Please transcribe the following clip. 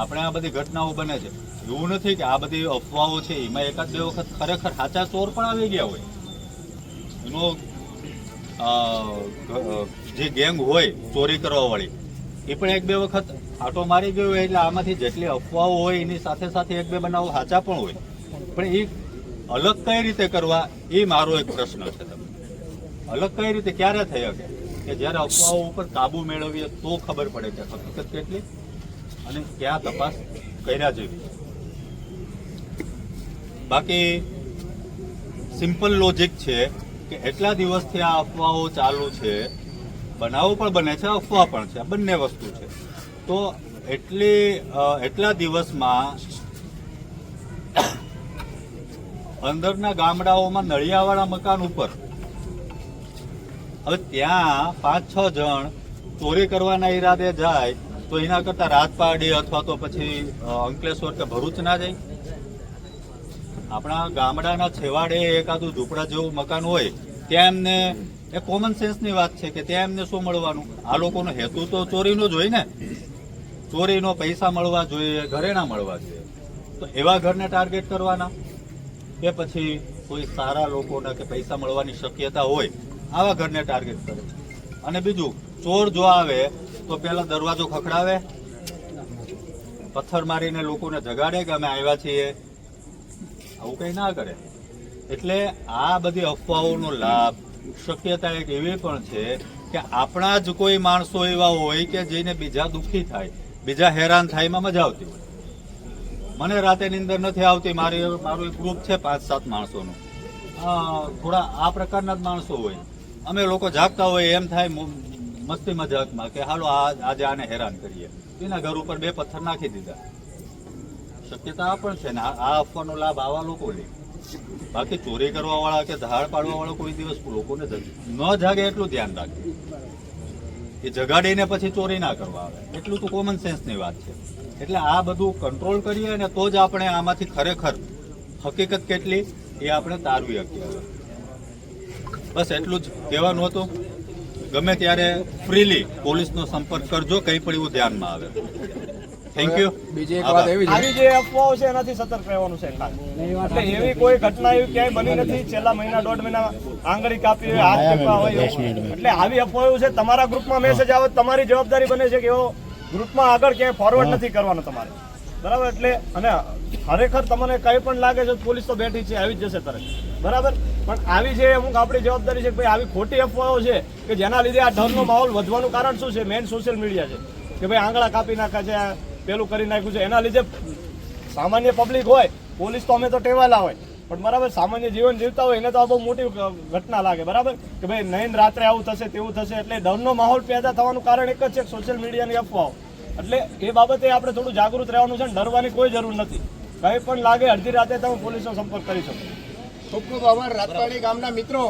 આપણે આ બધી ઘટનાઓ બને છે. એવું નથી કે આ બધી અફવાઓ છે, એમાં એકાદ બે વખત ખરેખર સાચા ચોર પણ આવી ગયા હોય. એનો જે ગેંગ હોય ચોરી કરવા વાળી એ પણ એક બે વખત આટો મારી ગયો હોય એટલે આમાંથી જેટલી અફવાઓ હોય એની સાથે સાથે એક બે બનાવો સાચા પણ હોય. પણ એ અલગ કઈ રીતે કરવા, એ મારો એક પ્રશ્ન છે તમને. અલગ કઈ રીતે, ક્યારે થઈ શકે? કે જ્યારે અફવાઓ ઉપર કાબુ મેળવીએ તો ખબર પડે કે હકીકત કેટલી? અને ક્યાં તપાસ કર્યા જેવી. બાકી સિમ્પલ લોજિક છે કે એટલા દિવસથી આ અફવાઓ ચાલુ છે, બનાવો પણ બને છે, અફવા પણ છે, આ બંને વસ્તુ છે. તો એટલી એટલા દિવસમાં અંદરના ગામડાઓમાં નળિયાવાળા મકાન ઉપર. હવે ત્યાં પાંચ છ જણ ચોરી કરવાના ઈરાદે જાય તો એના કરતા રાજપાડી અથવા તો પછી અંકલેશ્વર કે ભરૂચ ના જાય? આપણા ગામડાના છેવાડે એકાદું ઝૂંપડા જેવું મકાન હોય ત્યાં એમને એ કોમન સેન્સની વાત છે કે ત્યાં એમને શું મળવાનું? આ લોકોનો હેતુ તો ચોરીનો જ હોય ને. ચોરીનો પૈસા મળવા જોઈએ ઘરેણા મળવા જોઈએ. તો એવા ઘરને ટાર્ગેટ કરવાના? કે પછી કોઈ સારા લોકોના કે પૈસા મળવાની શક્યતા હોય, આવા ઘરને ટાર્ગેટ કરે. અને બીજું, ચોર જો આવે તો પેલા દરવાજો ખખડાવે, પથ્થર મારીને લોકોને જગાડે કે અમે આવ્યા છીએ. આવું કઈ ના કરે. એટલે આ બધી અફવાઓનો લાભ, શક્યતા એક એવી પણ છે કે આપણા જ કોઈ માણસો એવા હોય કે જેને બીજા દુઃખી થાય, બીજા હેરાન થાય એમાં મજા આવતી હોય. મને રાતે નીંદર નથી આવતી, મારી, મારું એક ગ્રુપ છે પાંચ સાત માણસોનું. થોડા આ પ્રકારના જ માણસો હોય. અમે લોકો જાગતા હોય, એમ થાય મસ્તી મજાકમાં કે હાલો આજે આને હેરાન કરીએ. એના ઘર ઉપર બે પથ્થર નાખી દીધા. શક્યતા પણ છે ને, આ અફવાનો લાભ આવા લોકો લે. બાકી ચોરી કરવા વાળા કે ધાડ પાડવા વાળા કોઈ દિવસ લોકોને ન જાગે એટલું ધ્યાન રાખે. એ જગાડીને પછી ચોરી ના કરવા આવે. એટલું તો કોમન સેન્સની વાત છે. એટલે આ બધું કંટ્રોલ કરીએ ને તો જ આપણે આમાંથી ખરેખર હકીકત કેટલી? એ આપણે તારવી શકીએ. બસ એટલું જ કહેવાનું હતું. ગમે ત્યારે ફ્રીલી પોલીસનો સંપર્ક કરજો કંઈ પણ એવું ધ્યાનમાં આવે. થેન્ક યુ બીજી એક વાત એવી છે. આવી જે અફવાઓ છે એનાથી સતર્ક રહેવાનું છે એટલે એવી કોઈ ઘટના એવી ક્યાંય બની નથી છેલ્લા મહિના દોઢ મહિના આંગળી કાપી હોય હાથ કાપવા હોય. એટલે આવી અફવાઓ છે તમારા ગ્રુપમાં મેસેજ આવે તમારી જવાબદારી બને છે કે એવો ગ્રુપમાં આગળ ક્યાંય ફોરવર્ડ નથી કરવાનો તમારે. બરાબર? એટલે અને ખરેખર તમને કંઈ પણ લાગે છે પોલીસ તો બેઠી છે આવી જ જશે તરત. બરાબર? પણ આવી જે અમુક આપણી જવાબદારી છે કે ભાઈ આવી ખોટી અફવાઓ છે કે જેના લીધે આ ડરનો માહોલ વધવાનું કારણ શું છે? મેન સોશિયલ મીડિયા છે. કે ભાઈ આંગળા કાપી નાખ્યા છે, પેલું કરી નાખ્યું છે. એના લીધે સામાન્ય પબ્લિક હોય, પોલીસ તો અમે તો ટેવાયેલા હોય. પણ બરાબર, સામાન્ય જીવન જીવતા હોય, એને તો આ બહુ મોટી ઘટના લાગે. બરાબર? કે ભાઈ નહીં રાત્રે આવું થશે, તેવું થશે, એટલે ડરનો માહોલ પેદા થવાનું કારણ એક જ છે સોશિયલ મીડિયાની અફવાઓ. એટલે એ બાબતે આપણે થોડું જાગૃત રહેવાનું છે ડરવાની કોઈ જરૂર નથી. કંઈ પણ લાગે, અડધી રાતે તમે પોલીસનો સંપર્ક કરી શકો. ખૂબ ખૂબ આભાર. રાજપાડી ગામના મિત્રો